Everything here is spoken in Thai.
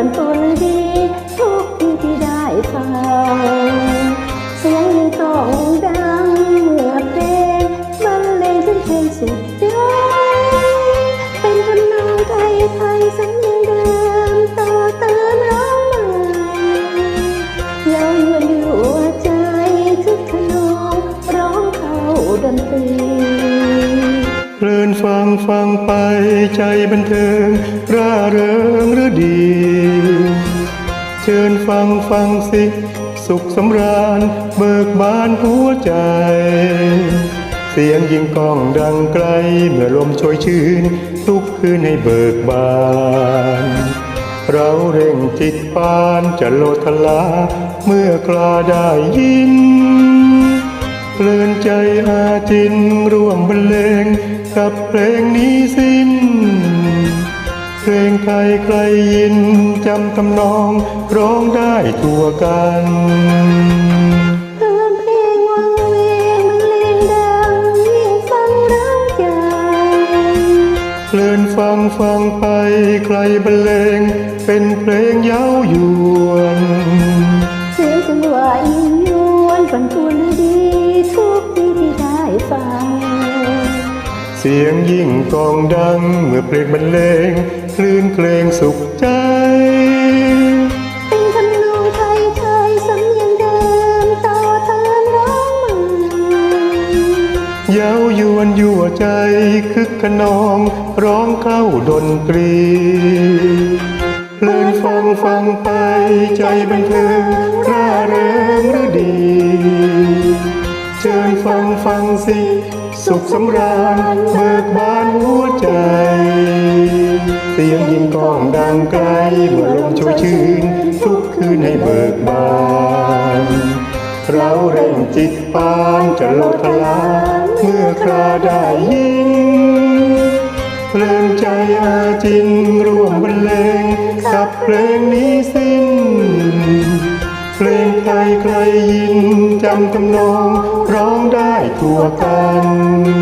ฝันตัวลืดี ทุกที่ได้ฟัง เสียงต้องดังเมื่อเพลงบรรเลงถึงเพลงสุดยอดเป็นคำนองไทยไทยสัญญาเดิมต่อเติมร้องใหม่เราอยู่หัวใจทุกขนองร้องเข้าดนตรี เพลินฟังฟังไปใจบันเทิงร่าเริงหรือดี เชิญฟังฟังสิ สุขสำราญเบิกบานหัวใจ เสียงยิงก้องดังไกล เมื่อลมโชยชื่น ทุกคืนให้เบิกบาน เราเร่งจิตปานจะโลทลา เมื่อกลาได้ยิน ลินใจอาจินร่วมบรรเลงกับเพลงนี้สิ้น เพลงไทยใครยินจำทำนองร้องได้ทั่วกันเพิ่มเพลงวังเวงบรรเลงดังยิ่งฟังร้าวใจเพลินฟังฟังไปใครบรรเลง เป็นเพลงเย้ายวนเสียงจังหวะยิ่งยวนฝันทว เสียงยิ่งกองดังเมื่อเพลงบรรเลงคลื่นเพลงสุขใจ เป็นทำนองไทยไทยสำเนียงเดิมต่อเติมร้องใหม่เย้ายวนยั่วใจคึกขนองร้องเข้าดนตรีเพลินฟังฟังไปใจบันเทิงร่าเริงหรือดี เชิญฟังฟังสิ สุขสำราญเบิกบานหัวใจ เสียงยิงก้องดังไกลเมื่อลมโชยชื่น ทุกคืนให้เบิกบานเราเร่งจิตปานจะโลดทลาเมื่อคราได้ยินเพลินใจอาจินร่วมบรรเลงกับเพลงนี้สิ้น เพลงไทยใครยินจำทำนองร้องได้ทั่วกัน